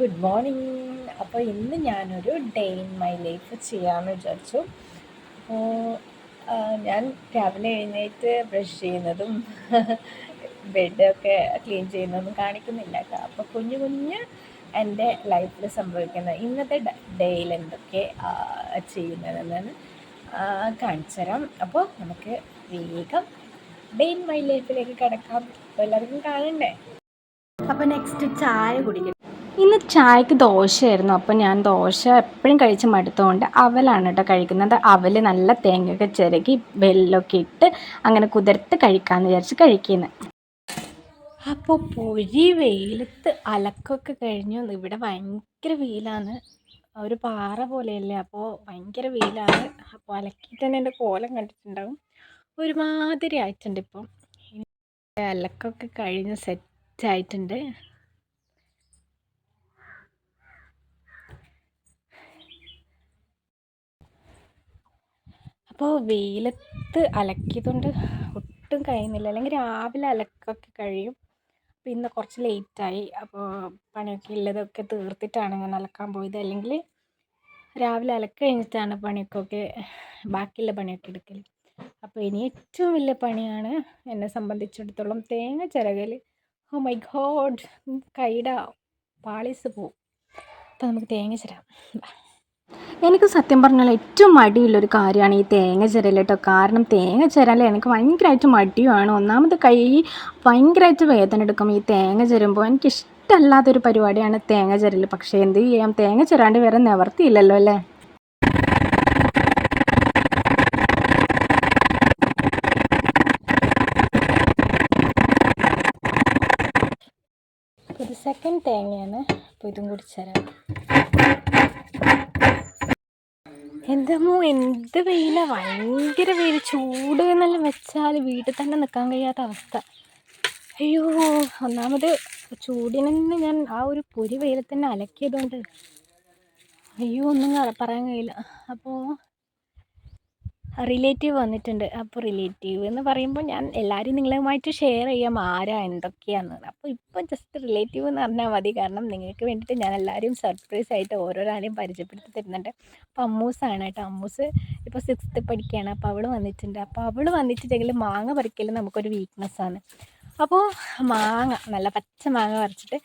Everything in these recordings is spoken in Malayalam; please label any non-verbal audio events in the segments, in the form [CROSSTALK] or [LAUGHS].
Good morning. അപ്പോൾ ഇന്ന് ഞാനൊരു ഡേ ഇൻ മൈ ലൈഫ് ചെയ്യാമെന്ന് വിചാരിച്ചു. ഞാൻ രാവിലെ എഴുന്നേറ്റ് ബ്രഷ് ചെയ്യുന്നതും [LAUGHS] ബെഡൊക്കെ ക്ലീൻ ചെയ്യുന്നതും കാണിക്കുന്നില്ല കേട്ടോ. അപ്പോൾ കുഞ്ഞു കുഞ്ഞ് എന്റെ ലൈഫിൽ സംഭവിക്കുന്ന ഇന്നത്തെ ഡേയിൽ എന്തൊക്കെ ചെയ്യുന്നതെന്നാണ് കാണിച്ചു തരാം. അപ്പോൾ നമുക്ക് വേഗം ഡേ ഇൻ മൈ ലൈഫിലേക്ക് കിടക്കാം. അപ്പോൾ എല്ലാവർക്കും കാണണ്ടേ? അപ്പോൾ നെക്സ്റ്റ് ചായ കുടിക്കണം ഇന്ന് ചായക്ക് ദോശയായിരുന്നു. അപ്പോൾ ഞാൻ ദോശ എപ്പോഴും കഴിച്ച് മടുത്തുകൊണ്ട് അവലാണ് കേട്ടോ കഴിക്കുന്നത്. അവൽ നല്ല തേങ്ങയൊക്കെ ചിരകി വെല്ലൊക്കെ ഇട്ട് അങ്ങനെ കുതിർത്ത് കഴിക്കാമെന്ന് വിചാരിച്ച് കഴിക്കുന്നത് അപ്പോൾ പൊരി വെയിലത്ത് അലക്കൊക്കെ കഴിഞ്ഞു. ഇവിടെ ഭയങ്കര വെയിലാണ്. ഒരു പാറ പോലെയല്ലേ? അപ്പോൾ ഭയങ്കര വെയിലാണ്. അപ്പോൾ അലക്കി തന്നെ എന്റെ കോലം കണ്ടിട്ടുണ്ടാവും. ഒരുമാതിരി ആയിട്ടുണ്ട് ഇപ്പം. അലക്കൊക്കെ കഴിഞ്ഞ് സെറ്റായിട്ടുണ്ട് അപ്പോൾ വെയിലത്ത് അലക്കിയതുകൊണ്ട് ഒട്ടും കഴിയുന്നില്ല. അല്ലെങ്കിൽ രാവിലെ അലക്കൊക്കെ കഴിയും. അപ്പോൾ ഇന്ന് കുറച്ച് ലേറ്റായി. അപ്പോൾ പണിയൊക്കെ ഉള്ളതൊക്കെ തീർത്തിട്ടാണ് ഞാൻ അലക്കാൻ പോയത്. അല്ലെങ്കിൽ രാവിലെ അലക്ക് കഴിഞ്ഞിട്ടാണ് പണിയൊക്കെ ബാക്കിയുള്ള പണിയൊക്കെ എടുക്കൽ അപ്പോൾ ഇനി ഏറ്റവും വലിയ പണിയാണ് എന്നെ സംബന്ധിച്ചിടത്തോളം തേങ്ങ ചിരകൽ ഓ മൈ ഗോഡ് കൈട പാളിസ് പോവും. അപ്പോൾ നമുക്ക് തേങ്ങ ചിരാം എനിക്ക് സത്യം പറഞ്ഞാൽ ഏറ്റവും മടിയുള്ളൊരു കാര്യമാണ് ഈ തേങ്ങ ചിരൽ കേട്ടോ. കാരണം തേങ്ങ ചിരൽ എനിക്ക് ഭയങ്കരമായിട്ട് മടിയുമാണ് ഒന്നാമത് കൈ ഭയങ്കരമായിട്ട് വേദന എടുക്കും ഈ തേങ്ങ ചിരുമ്പോൾ എനിക്ക് ഇഷ്ടമല്ലാത്തൊരു പരിപാടിയാണ് തേങ്ങ ചിരൽ പക്ഷേ എന്ത് ചെയ്യാം? തേങ്ങ ചിരാണ്ട് വേറെ നിവർത്തിയില്ലല്ലോ അല്ലേ? ഒരു സെക്കൻഡ് തേങ്ങയാണ്. അപ്പോൾ ഇതും കൂടി ചേരാം എന്തമ്മോ എന്ത് വെയില? ഭയങ്കര വെയിൽ ചൂട് എന്നെല്ലാം വെച്ചാൽ വീട്ടിൽ തന്നെ നിൽക്കാൻ കഴിയാത്ത അവസ്ഥ. അയ്യോ ഒന്നാമത് ചൂടിനെന്ന് ഞാൻ ആ ഒരു പൊരി വെയിലത്തന്നെ അലക്കിയതുകൊണ്ട്. അയ്യോ ഒന്നും പറയാൻ കഴിയില്ല. അപ്പോൾ റിലേറ്റീവ് വന്നിട്ടുണ്ട്. അപ്പോൾ റിലേറ്റീവ് എന്ന് പറയുമ്പോൾ ഞാൻ എല്ലാവരും നിങ്ങളുമായിട്ട് ഷെയർ ചെയ്യാം ആരാ എന്തൊക്കെയാണെന്ന് അപ്പോൾ ഇപ്പോൾ ജസ്റ്റ് റിലേറ്റീവ് എന്ന് പറഞ്ഞാൽ മതി. കാരണം നിങ്ങൾക്ക് വേണ്ടിയിട്ട് ഞാൻ എല്ലാവരും സർപ്രൈസ് ആയിട്ട് ഓരോരാളെയും പരിചയപ്പെടുത്തി തരുന്നുണ്ട്. അപ്പോൾ അമ്മൂസാണ് കേട്ടോ. അമ്മൂസ് ഇപ്പോൾ സിക്സ്ത്ത് പഠിക്കുകയാണ് അപ്പോൾ അവൾ വന്നിട്ടുണ്ട്. അപ്പോൾ അവൾ വന്നിട്ടുണ്ടെങ്കിൽ മാങ്ങ പറിക്കൽ നമുക്കൊരു വീക്ക്നെസ്സാണ് അപ്പോൾ മാങ്ങ നല്ല പച്ച മാങ്ങ പറിച്ചിട്ട്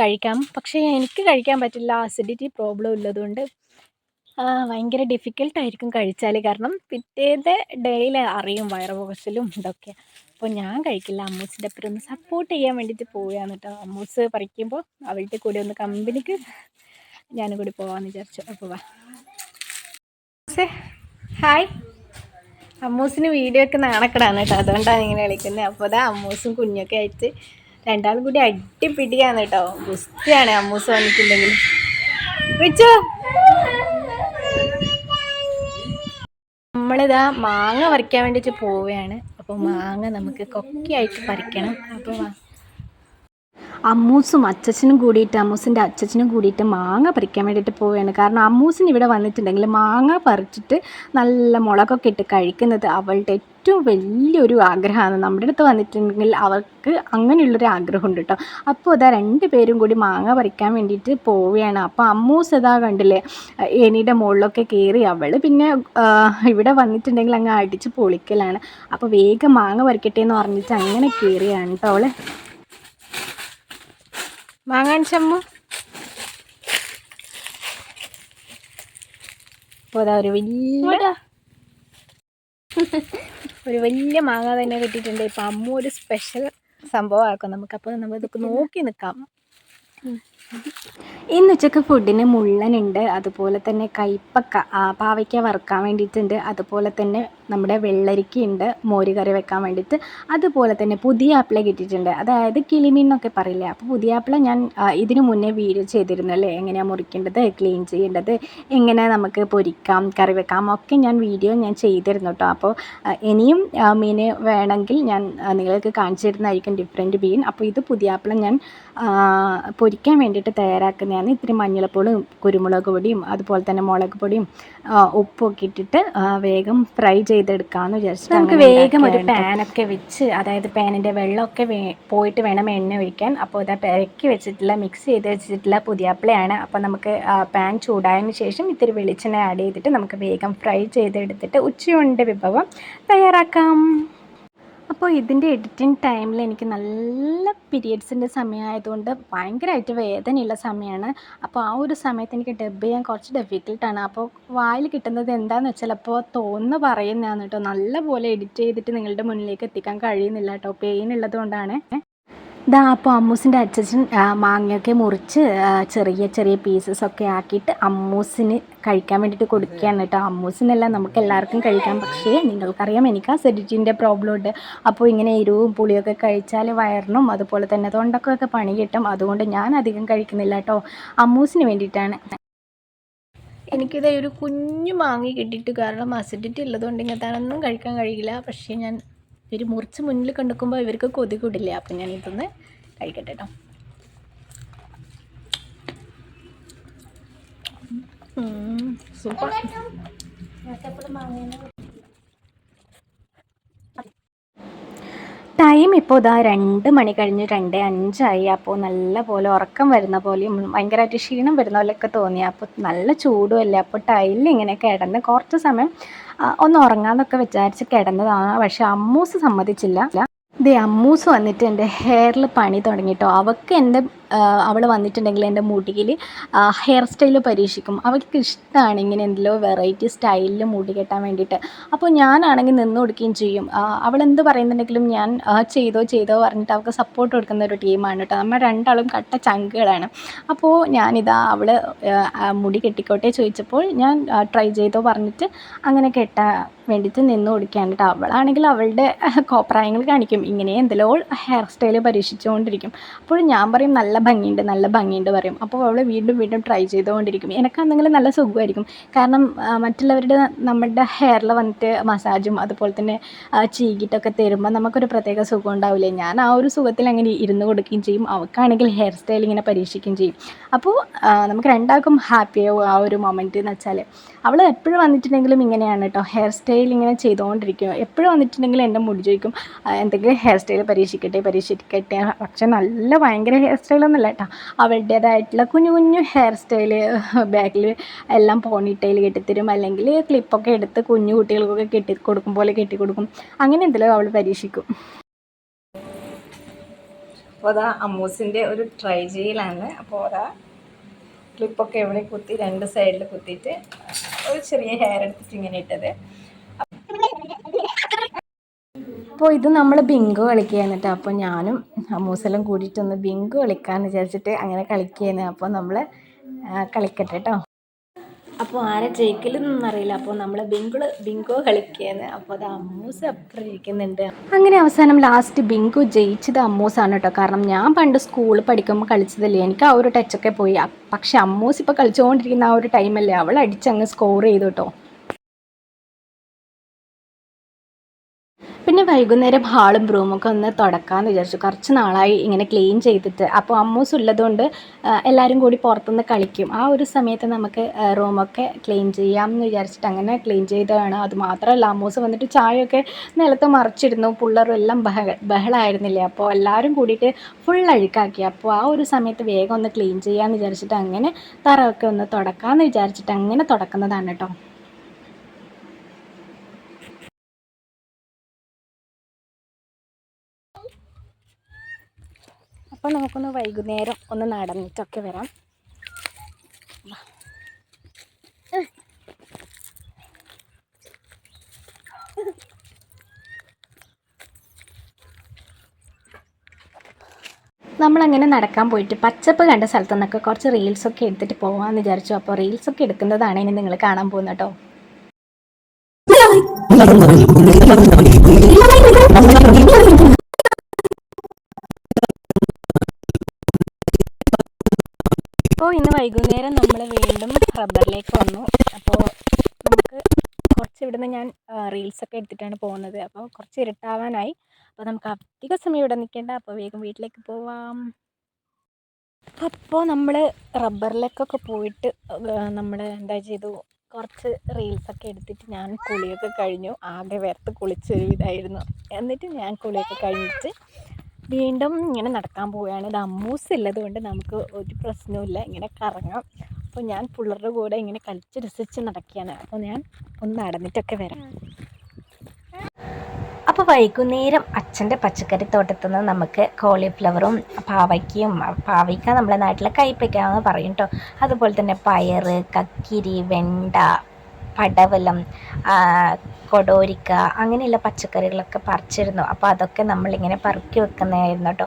കഴിക്കാം. പക്ഷേ എനിക്ക് കഴിക്കാൻ പറ്റില്ല. അസിഡിറ്റി പ്രോബ്ലം ഉള്ളതുകൊണ്ട് ഭയങ്കര ഡിഫിക്കൽട്ടായിരിക്കും കഴിച്ചാൽ കാരണം പിറ്റേത്തെ ഡേയിൽ അറിയും വയറ് പുകച്ചിലും ഇതൊക്കെ. അപ്പോൾ ഞാൻ കഴിക്കില്ല. അമ്മൂസിന്റെ അപ്പുറം ഒന്ന് സപ്പോർട്ട് ചെയ്യാൻ വേണ്ടിയിട്ട് പോവുകയാണ് കേട്ടോ അമ്മൂസ് പറിക്കുമ്പോൾ അവളുടെ കൂടെ ഒന്ന് കമ്പനിക്ക് ഞാനും കൂടി പോകാമെന്ന് വിചാരിച്ചു. അപ്പോൾ വാ. ഹായ്. അമ്മൂസിന് വീഡിയോ ഒക്കെ നാണക്കടാണ് കേട്ടോ അതുകൊണ്ടാണ് ഇങ്ങനെ കളിക്കുന്നത് അപ്പോൾ അതാ അമ്മൂസും കുഞ്ഞൊക്കെ ആയിട്ട് രണ്ടാളും കൂടി അടിപിടിയാണ് കേട്ടോ ഗുസ്തിയാണ് അമ്മൂസ് വന്നിട്ടുണ്ടെങ്കിൽ വെച്ചോ നമ്മളിതാ മാങ്ങ പറിക്കാൻ വേണ്ടിയിട്ട് പോവുകയാണ്. അപ്പോൾ മാങ്ങ നമുക്ക് കൊക്കയായിട്ട് പറിക്കണം. അപ്പോൾ അമ്മൂസും അച്ചച്ചനും കൂടിയിട്ട് അമ്മൂസിന്റെ അച്ചച്ചനും കൂടിയിട്ട് മാങ്ങ പറിക്കാൻ വേണ്ടിയിട്ട് പോവുകയാണ്. കാരണം അമ്മൂസിന് ഇവിടെ വന്നിട്ടുണ്ടെങ്കിൽ മാങ്ങ പറിച്ചിട്ട് നല്ല മുളകൊക്കെ ഇട്ട് കഴിക്കുന്നത് അവളുടെ ഏറ്റവും വലിയൊരു ആഗ്രഹമാണ്. നമ്മുടെ അടുത്ത് വന്നിട്ടുണ്ടെങ്കിൽ അവർക്ക് അങ്ങനെയുള്ളൊരു ആഗ്രഹമുണ്ട് കേട്ടോ. അപ്പോൾ അതാ രണ്ട് പേരും കൂടി മാങ്ങ പറിക്കാൻ വേണ്ടിയിട്ട് പോവുകയാണ്. അപ്പോൾ അമ്മൂസ് ഇതാ കണ്ടില്ലേ എണീന്റെ മുകളിലൊക്കെ കയറി അവൾ പിന്നെ ഇവിടെ വന്നിട്ടുണ്ടെങ്കിൽ അങ്ങ് അടിച്ച് പൊളിക്കലാണ്. അപ്പോൾ വേഗം മാങ്ങ പറിക്കട്ടെ എന്ന് പറഞ്ഞിട്ട് അങ്ങനെ കയറിയാണ് കേട്ടോ അവൾ മാങ്ങാൻ ചമ്മു. അപ്പോൾ അതാ ഒരു വലിയ [LAUGHS] ഒരു വലിയ മാങ്ങ തന്നെ കിട്ടിയിട്ടുണ്ട്. ഇപ്പം അമ്മ ഒരു സ്പെഷ്യൽ സംഭവമാക്കും. നമുക്ക് അപ്പോൾ നമ്മൾ ഇതൊക്കെ നോക്കി. നിൽക്കാം ഇന്ന് ഉച്ചയ്ക്ക് ഫുഡിന് മുള്ളനുണ്ട്. അതുപോലെ തന്നെ കൈപ്പക്ക പാവയ്ക്ക വറുക്കാൻ വേണ്ടിയിട്ടുണ്ട്. അതുപോലെ തന്നെ നമ്മുടെ വെള്ളരിക്കയുണ്ട് മോര് കറി വെക്കാൻ വേണ്ടിയിട്ട്. അതുപോലെ തന്നെ പുതിയ ആപ്പിള കിട്ടിയിട്ടുണ്ട്. അതായത് കിളിമീൻ എന്നൊക്കെ പറയില്ലേ? അപ്പോൾ പുതിയ ആപ്പിള ഞാൻ ഇതിനു മുന്നേ വീഡിയോ ചെയ്തിരുന്നു അല്ലേ? എങ്ങനെയാണ് മുറിക്കേണ്ടത് ക്ലീൻ ചെയ്യേണ്ടത് എങ്ങനെ നമുക്ക് പൊരിക്കാം കറി വെക്കാം ഒക്കെ ഞാൻ വീഡിയോ ഞാൻ ചെയ്തിരുന്നു കേട്ടോ അപ്പോൾ ഇനിയും മീൻ വേണമെങ്കിൽ ഞാൻ നിങ്ങൾക്ക് കാണിച്ചു തരുന്നതായിരിക്കും ഡിഫറെന്റ് മീൻ. അപ്പോൾ ഇത് പുതിയ ആപ്പിള ഞാൻ പൊരിക്കാൻ വേണ്ടി വേണ്ടിയിട്ട് തയ്യാറാക്കുന്നതാണ്. ഇത്തിരി മഞ്ഞൾപ്പൊടിയും കുരുമുളക് പൊടിയും അതുപോലെ തന്നെ മുളക് പൊടിയും ഉപ്പൊക്കെ ഇട്ടിട്ട് വേഗം ഫ്രൈ ചെയ്തെടുക്കാമെന്ന് വിചാരിച്ചിട്ട് നമുക്ക് വേഗം ഒരു പാനൊക്കെ വെച്ച് അതായത് പാനിന്റെ വെള്ളമൊക്കെ വേ പോയിട്ട് വേണം എണ്ണ ഒഴിക്കാൻ. അപ്പോൾ ഇതാ പെരക്കി വെച്ചിട്ടുള്ള മിക്സ് ചെയ്ത് വെച്ചിട്ടുള്ള പുതിയാപ്പിളയാണ്. അപ്പോൾ നമുക്ക് പാൻ ചൂടായതിന് ശേഷം ഇത്തിരി വെളിച്ചെണ്ണ ആഡ് ചെയ്തിട്ട് നമുക്ക് വേഗം ഫ്രൈ ചെയ്തെടുത്തിട്ട് ഉച്ചയുണ്ട് വിഭവം തയ്യാറാക്കാം. അപ്പോൾ ഇതിന്റെ എഡിറ്റിംഗ് ടൈമിൽ എനിക്ക് നല്ല പീരിയഡ്സിന്റെ സമയമായതുകൊണ്ട് ഭയങ്കരമായിട്ട് വേദനയുള്ള സമയമാണ് അപ്പോൾ ആ ഒരു സമയത്ത് എനിക്ക് ഡബ് ചെയ്യാൻ കുറച്ച് ഡിഫിക്കൽട്ടാണ് അപ്പോൾ വായിൽ കിട്ടുന്നത് എന്താണെന്ന് വെച്ചാൽ അപ്പോൾ തോന്നുന്നു പറയുന്നതാണ് കേട്ടോ. നല്ലപോലെ എഡിറ്റ് ചെയ്തിട്ട് നിങ്ങളുടെ മുന്നിലേക്ക് എത്തിക്കാൻ കഴിയുന്നില്ല കേട്ടോ. പെയിൻ ഉള്ളത് കൊണ്ടാണ് ഇതാ അപ്പോൾ അമ്മൂസിന്റെ അച്ഛൻ മാങ്ങയൊക്കെ മുറിച്ച് ചെറിയ ചെറിയ പീസസ് ഒക്കെ ആക്കിയിട്ട് അമ്മൂസിന് കഴിക്കാൻ വേണ്ടിയിട്ട് കൊടുക്കുകയാണ് കേട്ടോ. അമ്മൂസിനല്ല നമുക്ക് എല്ലാവർക്കും കഴിക്കാം. പക്ഷേ നിങ്ങൾക്കറിയാം എനിക്ക് അസിഡിറ്റിന്റെ പ്രോബ്ലം ഉണ്ട്. അപ്പോൾ ഇങ്ങനെ എരിവും പുളിയൊക്കെ കഴിച്ചാൽ വയറിനും അതുപോലെ തന്നെ തൊണ്ടക്കൊക്കെ പണി കിട്ടും. അതുകൊണ്ട് ഞാൻ അധികം കഴിക്കുന്നില്ല കേട്ടോ. അമ്മൂസിന് വേണ്ടിയിട്ടാണ്. എനിക്കിത് ഒരു കുഞ്ഞു മാങ്ങി കിട്ടിയിട്ട് കാരണം അസിഡിറ്റി ഉള്ളതുകൊണ്ട് ഇങ്ങനത്തെ ഒന്നും കഴിക്കാൻ കഴിയില്ല. പക്ഷേ ഞാൻ ഇവർ മുറിച്ച് മുന്നിൽ കണ്ടുക്കുമ്പോൾ ഇവർക്ക് കൊതി കൂടില്ല? അപ്പം ഞാൻ ഇതൊന്ന് കഴിക്കട്ടെ കേട്ടോ സൂപ്പർ ടൈം ഇപ്പോൾ ഇതാ രണ്ട് മണി കഴിഞ്ഞ് രണ്ട് അഞ്ചായി. അപ്പോൾ നല്ല പോലെ ഉറക്കം വരുന്ന പോലെയും ഭയങ്കരമായിട്ട് ക്ഷീണം വരുന്ന പോലെയൊക്കെ തോന്നി. അപ്പോൾ നല്ല ചൂടുമല്ലേ? അപ്പോൾ ടൈലിൽ ഇങ്ങനെ കിടന്ന് കുറച്ച് സമയം ഒന്ന് ഉറങ്ങാമെന്നൊക്കെ വിചാരിച്ച് കിടന്നതാണ്. പക്ഷേ അമ്മൂസ് സമ്മതിച്ചില്ല. ദേ അമ്മൂസ് വന്നിട്ട് എന്റെ ഹെയറിൽ പണി തുടങ്ങിട്ടോ. അവൾക്ക് എന്റെ അവൾ വന്നിട്ടുണ്ടെങ്കിൽ എന്റെ മുടിയിൽ ഹെയർ സ്റ്റൈൽ പരീക്ഷിക്കും. അവൾക്ക് ഇഷ്ടമാണ് ഇങ്ങനെ എന്തെല്ലോ വെറൈറ്റി സ്റ്റൈലിൽ മുടി കെട്ടാൻ വേണ്ടിയിട്ട്. അപ്പോൾ ഞാനാണെങ്കിൽ നിന്ന് കൊടുക്കുകയും ചെയ്യും. അവൾ എന്ത് പറയുന്നുണ്ടെങ്കിലും ഞാൻ ചെയ്തോ ചെയ്തോ പറഞ്ഞിട്ട് അവൾക്ക് സപ്പോർട്ട് കൊടുക്കുന്ന ഒരു ടീമാണ് കേട്ടോ നമ്മൾ രണ്ടാളും കട്ട ചങ്കുകളാണ്. അപ്പോൾ ഞാനിതാ അവൾ മുടി കെട്ടിക്കോട്ടെ ചോദിച്ചപ്പോൾ ഞാൻ ട്രൈ ചെയ്തോ പറഞ്ഞിട്ട് അങ്ങനെ കെട്ടാൻ വേണ്ടിയിട്ട് നിന്ന് കൊടുക്കുകയാണ് കേട്ടോ അവളാണെങ്കിൽ അവളുടെ കോപ്രായങ്ങൾ കാണിക്കും. ഇങ്ങനെ എന്തെല്ലോ ഹെയർ സ്റ്റൈൽ പരീക്ഷിച്ചുകൊണ്ടിരിക്കും. അപ്പോൾ ഞാൻ പറയും നല്ല ഭംഗിയുണ്ട് നല്ല ഭംഗിയുണ്ട് പറയും. അപ്പോൾ അവൾ വീണ്ടും വീണ്ടും ട്രൈ ചെയ്തുകൊണ്ടിരിക്കും. എനിക്കാണെങ്കിൽ നല്ല സുഖമായിരിക്കും. കാരണം മറ്റുള്ളവരുടെ നമ്മുടെ ഹെയറിൽ വന്നിട്ട് മസാജും അതുപോലെ തന്നെ ചീകിട്ടൊക്കെ തരുമ്പോൾ നമുക്കൊരു പ്രത്യേക സുഖം ഉണ്ടാവില്ലേ? ഞാൻ ആ ഒരു സുഖത്തിൽ അങ്ങനെ ഇരുന്ന് കൊടുക്കുകയും ചെയ്യും. അവൾക്കാണെങ്കിൽ ഹെയർ സ്റ്റൈൽ ഇങ്ങനെ പരീക്ഷിക്കുകയും ചെയ്യും. അപ്പോൾ നമുക്ക് രണ്ടാൾക്കും ഹാപ്പിയാവും ആ ഒരു മൊമെന്റ് എന്ന് വെച്ചാൽ. അവൾ എപ്പോഴും വന്നിട്ടുണ്ടെങ്കിലും ഇങ്ങനെയാണ് കേട്ടോ ഹെയർ സ്റ്റൈൽ ഇങ്ങനെ ചെയ്തുകൊണ്ടിരിക്കും. എപ്പോഴും വന്നിട്ടുണ്ടെങ്കിലും എന്റെ മുടി ചോദിക്കും "ആ, എന്തെങ്കിലും ഹെയർ സ്റ്റൈൽ പരീക്ഷിക്കട്ടെ പരീക്ഷിക്കട്ടെ. പക്ഷെ നല്ല ഭയങ്കര ഹെയർ സ്റ്റൈലൊന്നുമല്ല കേട്ടോ. അവളുടേതായിട്ടുള്ള കുഞ്ഞു കുഞ്ഞു ഹെയർ സ്റ്റൈൽ ബാക്കിൽ എല്ലാം പോണിട്ടയിൽ കെട്ടിത്തരും. അല്ലെങ്കിൽ ക്ലിപ്പൊക്കെ എടുത്ത് കുഞ്ഞു കുട്ടികൾക്കൊക്കെ കെട്ടി കൊടുക്കും പോലെ കെട്ടി കൊടുക്കും. അങ്ങനെ എന്തെങ്കിലും അവൾ പരീക്ഷിക്കും. അപ്പോൾ അതാ അമ്മൂസിന്റെ ഒരു ട്രൈ ചെയ്യലാണ്. അപ്പോൾ അതാ ക്ലിപ്പൊക്കെ എവിടെ കുത്തി രണ്ട് സൈഡിൽ കുത്തിയിട്ട് ഒരു ചെറിയ ഹെയർ എടുത്തിട്ട് ഇങ്ങനെ ഇട്ടത്. അപ്പോൾ ഇത് നമ്മൾ ബിങ്കോ കളിക്കുകയാണ് കേട്ടോ അപ്പോൾ ഞാനും അമ്മൂസെല്ലാം കൂടിയിട്ടൊന്ന് ബിങ്കോ കളിക്കാമെന്ന് വിചാരിച്ചിട്ട് അങ്ങനെ കളിക്കുകയാണ്. അപ്പോൾ നമ്മൾ കളിക്കട്ടെ കേട്ടോ അപ്പോൾ ആരെ ജയിക്കലെന്നൊന്നും അറിയില്ല. അപ്പോൾ നമ്മൾ ബിങ്കോ ബിങ്കോ കളിക്കുകയാണ്. അപ്പോൾ അത് അമ്മൂസ് അപ്പുറം ഇരിക്കുന്നുണ്ട്. അങ്ങനെ അവസാനം ലാസ്റ്റ് ബിങ്കോ ജയിച്ചത് അമ്മൂസാണ് കേട്ടോ കാരണം ഞാൻ പണ്ട് സ്കൂളിൽ പഠിക്കുമ്പോൾ കളിച്ചതല്ലേ. എനിക്ക് ആ ഒരു ടച്ചൊക്കെ പോയി. പക്ഷേ അമ്മൂസ് ഇപ്പോൾ കളിച്ചുകൊണ്ടിരിക്കുന്ന ആ ഒരു ടൈമല്ലേ അവൾ അടിച്ചങ്ങ് സ്കോർ ചെയ്തു കേട്ടോ പിന്നെ വൈകുന്നേരം ഹാളും റൂമൊക്കെ ഒന്ന് തുടക്കാമെന്ന് വിചാരിച്ചു. കുറച്ച് നാളായി ഇങ്ങനെ ക്ലീൻ ചെയ്തിട്ട്. അപ്പോൾ അമ്മൂസ് ഉള്ളതുകൊണ്ട് എല്ലാവരും കൂടി പുറത്തുനിന്ന് കളിക്കും. ആ ഒരു സമയത്ത് നമുക്ക് റൂമൊക്കെ ക്ലീൻ ചെയ്യാം എന്ന് വിചാരിച്ചിട്ട് അങ്ങനെ ക്ലീൻ ചെയ്തതാണ്. അത് മാത്രമല്ല അമ്മൂസ് വന്നിട്ട് ചായയൊക്കെ നിലത്ത് മറിച്ചിരുന്നു പിള്ളേരും എല്ലാം ബഹ ബഹളമായിരുന്നില്ലേ അപ്പോൾ എല്ലാവരും കൂടിയിട്ട് ഫുൾ അഴുക്കാക്കി. അപ്പോൾ ആ ഒരു സമയത്ത് വേഗം ഒന്ന് ക്ലീൻ ചെയ്യാമെന്ന് വിചാരിച്ചിട്ട് അങ്ങനെ തറയൊക്കെ ഒന്ന് തുടക്കാമെന്ന് വിചാരിച്ചിട്ട് അങ്ങനെ തുടക്കുന്നതാണ് കേട്ടോ അപ്പോൾ നമുക്കൊന്ന് വൈകുന്നേരം ഒന്ന് നടന്നിട്ടൊക്കെ വരാം. നമ്മളങ്ങനെ നടക്കാൻ പോയിട്ട് പച്ചപ്പ് കണ്ട സ്ഥലത്തു നിന്നൊക്കെ കുറച്ച് റീൽസൊക്കെ എടുത്തിട്ട് പോകാമെന്ന് വിചാരിച്ചു. അപ്പോൾ റീൽസൊക്കെ എടുക്കുന്നതാണ് ഇനി നിങ്ങൾ കാണാൻ പോകുന്നത് കേട്ടോ. വൈകുന്നേരം നമ്മൾ വീണ്ടും റബ്ബറിലേക്ക് വന്നു. അപ്പോൾ നമുക്ക് കുറച്ച് ഇവിടുന്ന് ഞാൻ റീൽസൊക്കെ എടുത്തിട്ടാണ് പോകുന്നത്. അപ്പോൾ കുറച്ച് ഇരുട്ടാവാനായി. അപ്പോൾ നമുക്ക് അധിക സമയം ഇവിടെ നിൽക്കേണ്ട. അപ്പോൾ വേഗം വീട്ടിലേക്ക് പോവാം. അപ്പോൾ നമ്മൾ റബ്ബറിലേക്കൊക്കെ പോയിട്ട് നമ്മൾ എന്താ ചെയ്തു? കുറച്ച് റീൽസൊക്കെ എടുത്തിട്ട് ഞാൻ കുളിയൊക്കെ കഴിഞ്ഞു. ആകെ വേർത്ത് കുളിച്ചൊരു ഇതായിരുന്നു. എന്നിട്ട് ഞാൻ കുളിയൊക്കെ കഴിഞ്ഞിട്ട് വീണ്ടും ഇങ്ങനെ നടക്കാൻ പോവുകയാണ്. ഇത് അമ്മൂസ് ഉള്ളത് കൊണ്ട് നമുക്ക് ഒരു പ്രശ്നവുമില്ല. ഇങ്ങനെ കറങ്ങാം. അപ്പോൾ ഞാൻ പിള്ളേരുടെ കൂടെ ഇങ്ങനെ കളിച്ച് രസിച്ച് നടക്കുകയാണ്. അപ്പോൾ ഞാൻ ഒന്ന് നടന്നിട്ടൊക്കെ വരാം. അപ്പോൾ വൈകുന്നേരം അച്ഛന്റെ പച്ചക്കറി തോട്ടത്തിൽ നിന്ന് നമുക്ക് കോളിഫ്ലവറും പാവയ്ക്കയും പാവയ്ക്ക നമ്മുടെ നാട്ടിലെ കൈപ്പയ്ക്കാന്ന് പറയും കേട്ടോ. അതുപോലെ തന്നെ പയർ കക്കിരി വെണ്ട പടവലം കൊടോരിക്ക അങ്ങനെയുള്ള പച്ചക്കറികളൊക്കെ പറിച്ചിരുന്നു. അപ്പോൾ അതൊക്കെ നമ്മളിങ്ങനെ പറുക്കി വെക്കുന്നതായിരുന്നു കേട്ടോ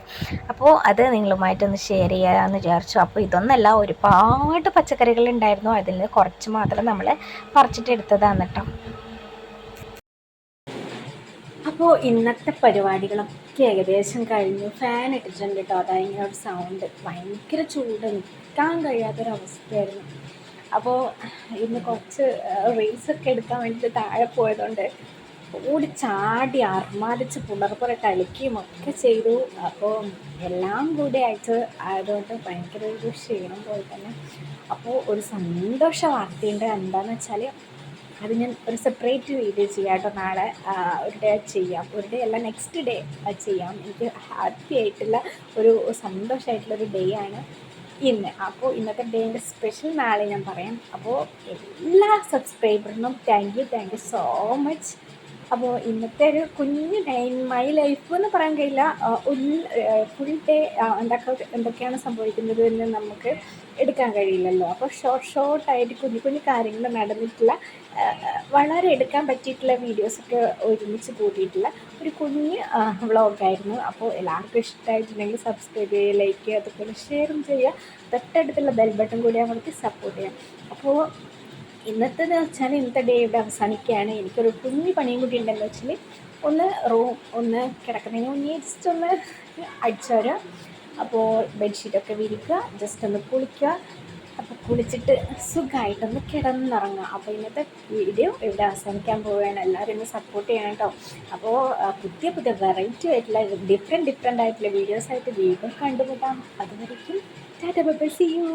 അപ്പോൾ അത് നിങ്ങളുമായിട്ടൊന്ന് ഷെയർ ചെയ്യാമെന്ന് വിചാരിച്ചു. അപ്പോൾ ഇതൊന്നല്ല ഒരുപാട് പച്ചക്കറികൾ ഉണ്ടായിരുന്നു. അതിൽ നിന്ന് കുറച്ച് മാത്രം നമ്മൾ പറിച്ചിട്ട് എടുത്തതാണ് കേട്ടോ അപ്പോൾ ഇന്നത്തെ പരിപാടികളൊക്കെ ഏകദേശം കഴിഞ്ഞു. ഫാൻ ഇട്ടിട്ടുണ്ട് കേട്ടോ അതായത് ഒരു സൗണ്ട് ഭയങ്കര ചൂട്. നിൽക്കാൻ കഴിയാത്തൊരവസ്ഥയായിരുന്നു. അപ്പോൾ ഇന്ന് കുറച്ച് റീൽസൊക്കെ എടുക്കാൻ വേണ്ടിയിട്ട് താഴെ പോയതുകൊണ്ട് ഓടി ചാടി അർമാദിച്ച് പുണർപ്പുറ കളിക്കുകയും ഒക്കെ ചെയ്തു. അപ്പോൾ എല്ലാം കൂടി ആയിട്ട് ആയതുകൊണ്ട് ഭയങ്കര ഒരു ക്ഷീണം പോലെ തന്നെ. അപ്പോൾ ഒരു സന്തോഷ വാർത്തയുണ്ട്. എന്താണെന്ന് വെച്ചാൽ അത് ഞാൻ ഒരു സെപ്പറേറ്റ് വീഡിയോ ചെയ്യാം കേട്ടോ. നാളെ ഒരു ഡേ ചെയ്യാം. ഒരു ഡേ അല്ല നെക്സ്റ്റ് ഡേ ചെയ്യാം. എനിക്ക് ഹാപ്പി ആയിട്ടുള്ള ഒരു സന്തോഷമായിട്ടുള്ള ഒരു ഡേ ആണ്. ഇന്ന്. അപ്പോൾ ഇന്നത്തെ ഡേന്റെ സ്പെഷ്യൽ നാളെ ഞാൻ പറയാം. അപ്പോൾ എല്ലാ സബ്സ്ക്രൈബറിനും thank you thank you so much അപ്പോൾ ഇന്നത്തെ ഒരു കുഞ്ഞു ഡേ മൈ ലൈഫ് എന്ന് പറയാൻ കഴിയില്ല. ഫുൾ ഡേ എന്തൊക്കെ എന്തൊക്കെയാണ് സംഭവിക്കുന്നത് എന്ന് നമുക്ക് എടുക്കാൻ കഴിയില്ലല്ലോ. അപ്പോൾ ഷോർട്ട് ഷോർട്ടായിട്ട് കുഞ്ഞു കുഞ്ഞു കാര്യങ്ങൾ നടന്നിട്ടുള്ള വളരെ എടുക്കാൻ പറ്റിയിട്ടുള്ള വീഡിയോസൊക്കെ ഒരുമിച്ച് കൂട്ടിയിട്ടുള്ള ഒരു കുഞ്ഞ് വ്ളോഗായിരുന്നു അപ്പോൾ എല്ലാവർക്കും ഇഷ്ടമായിട്ടുണ്ടെങ്കിൽ സബ്സ്ക്രൈബ് ചെയ്യുക ലൈക്ക് ചെയ്യുക അതുപോലെ ഷെയറും ചെയ്യുക. തൊട്ടടുത്തുള്ള ബെൽ ബട്ടൺ കൂടി അവർക്ക് സപ്പോർട്ട് ചെയ്യാം അപ്പോൾ ഇന്നത്തേന്ന് വെച്ചാൽ ഇന്നത്തെ ഡേ ഇവിടെ അവസാനിക്കുകയാണ്. എനിക്കൊരു കുഞ്ഞു പണിയും കൂടി ഉണ്ടെന്ന് വെച്ചാൽ ഒന്ന് റൂം ഒന്ന് കിടക്കുന്നതിന് മുന്നേ ജസ്റ്റ് ഒന്ന് അടിച്ചു വരാം അപ്പോൾ ബെഡ്ഷീറ്റൊക്കെ വിരിക്കുക ജസ്റ്റ് ഒന്ന് കുളിക്കുക. അപ്പോൾ കുളിച്ചിട്ട് സുഖമായിട്ടൊന്ന് കിടന്നിറങ്ങുക അപ്പോൾ ഇന്നത്തെ വീഡിയോ ഇവിടെ അവസാനിക്കാൻ പോവുകയാണ്. എല്ലാവരും ഒന്ന് സപ്പോർട്ട് ചെയ്യണം കേട്ടോ. അപ്പോൾ പുതിയ പുതിയ വെറൈറ്റി ആയിട്ടുള്ള ഡിഫറെന്റ് ഡിഫറെന്റ് ആയിട്ടുള്ള വീഡിയോസായിട്ട് വീണ്ടും കണ്ടുമുട്ടാം. അതുവരയ്ക്കും ടാറ്റ ബൈ സി യു